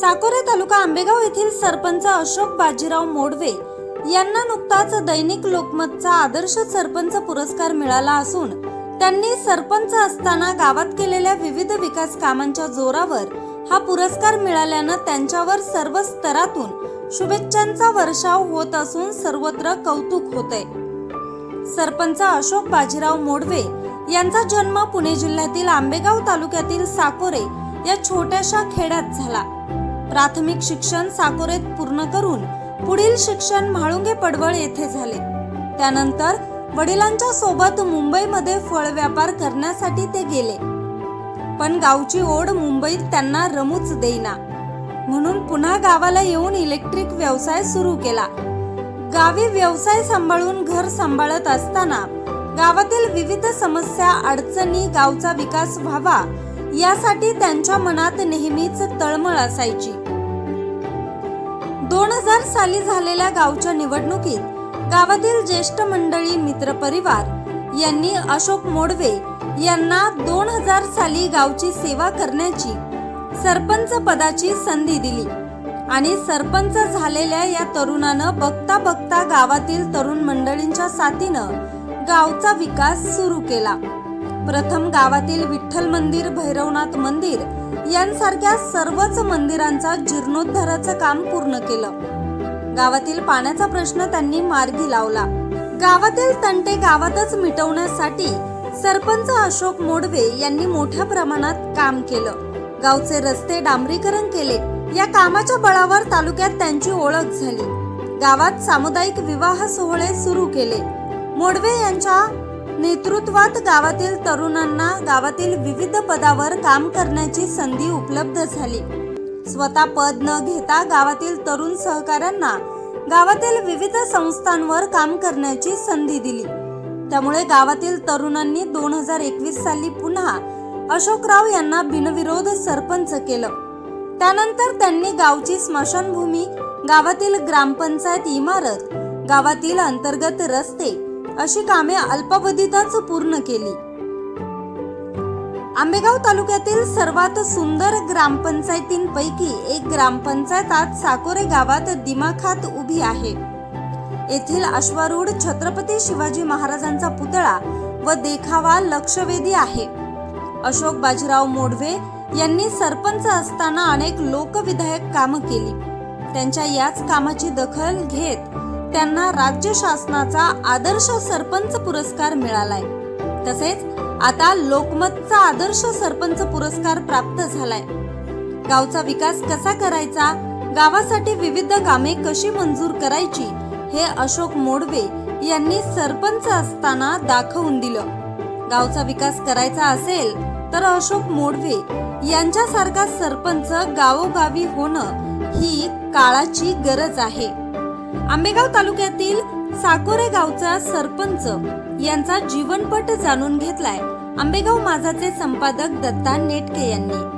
साकोरे तालुका आंबेगाव येथील सरपंच अशोक बाजीराव मोडवे यांना नुकताच दैनिक लोकमतचा आदर्श सरपंच पुरस्कार मिळाला असून त्यांनी सरपंच असताना गावात केलेल्या विविध विकास कामांच्या जोरावर हा पुरस्कार मिळाल्यानं त्यांच्यावर सर्व स्तरातून शुभेच्छांचा वर्षाव होत असून सर्वत्र कौतुक होते सरपंच अशोक बाजीराव मोडवे यांचा जन्म पुणे जिल्ह्यातील आंबेगाव तालुक्यातील साकोरे या छोट्याशा खेड्यात झाला. प्राथमिक शिक्षण साकोरेत पूर्ण करून पुढील शिक्षण म्हाळुंगे पडवळ येथे झाले. त्यानंतर वडिलांच्या सोबत मुंबईमध्ये फळ व्यापार करण्यासाठी ते गेले. पण गावची ओढ मुंबईत त्यांना रमूच देईना. म्हणून पुन्हा गावाला येऊन इलेक्ट्रिक व्यवसाय सुरू केला. गावी व्यवसाय सांभाळून घर सांभाळत असताना गावातील विविध समस्या अडचणी गावचा विकास व्हावा यासाठी त्यांच्या मनात नेहमीच तळमळ असायची. दोन हजार साली झालेल्या गावच्या निवडणुकीत गावातील ज्येष्ठ मंडळी मित्रपरिवार यांनी अशोक मोडवे यांना दोन हजार साली गावची सेवा करण्याची सरपंच पदाची संधी दिली. आणि सरपंच झालेल्या या तरुणानं बघता बघता गावातील तरुण मंडळींच्या साथीनं गावचा विकास सुरू केला. प्रथम गावातील विठ्ठल मंदिर भैरवनाथ मंदिर यांसारख्या सर्वच मंदिरांचा जीर्णोद्धाराचं काम पूर्ण केलं. गावातील पाण्याचा प्रश्न त्यांनी मार्गी लावला. गावातील तंटे गावातच मिटवण्यासाठी सरपंच अशोक मोडवे यांनी मोठ्या प्रमाणात काम केलं. गावचे रस्ते डांबरीकरण केले. या कामाच्या बळावर तालुक्यात त्यांची ओळख झाली. गावात सामुदायिक विवाह सोहळे सुरू केले. मोडवे यांच्या नेतृत्वात गावातील तरुणांना गावातील विविध पदावर काम करण्याची संधी उपलब्ध झाली. स्वतः पद न घेता गावातील तरुण सहकाऱ्यांना गावातील विविध संस्थांवर काम करण्याची संधी दिली. त्यामुळे गावातील तरुणांनी दोन हजार एकवीस साली पुन्हा अशोकराव यांना बिनविरोध सरपंच केलं. त्यानंतर त्यांनी गावची स्मशानभूमी गावातील ग्रामपंचायत इमारत गावातील अंतर्गत रस्ते अशी कामे अल्पावधीतच पूर्ण केली. आंबेगाव तालुक्यातील सर्वात सुंदर ग्रामपंचायतींपैकी एक ग्रामपंचायत आज साकोरे गावात दिमाखात उभी आहे. येथील अश्वारूढ छत्रपती शिवाजी महाराजांचा पुतळा व देखावा लक्षवेधी आहे. अशोक बाजीराव मोडवे यांनी सरपंच असताना अनेक लोकविधायक कामं केली. त्यांच्या याच कामाची दखल घेत त्यांना राज्य शासनाचा आदर्श सरपंच पुरस्कार मिळालाय. तसेच आता लोकमतचा आदर्श सरपंच पुरस्कार प्राप्त झालाय. गावचा विकास कसा करायचा? गावासाठी विविध कामे कशी मंजूर करायची? हे अशोक मोडवे यांनी सरपंच असताना दाखवून दिलं. गावचा विकास करायचा असेल तर अशोक मोडवे यांच्यासारखा सरपंच गावोगावी होणं ही काळाची गरज आहे. आंबेगाव तालुक्यातील साकोरे गावचा सरपंच यांचा जीवनपट जाणून घेतलाय. आंबेगाव माझाचे संपादक दत्ता नेटके यांनी.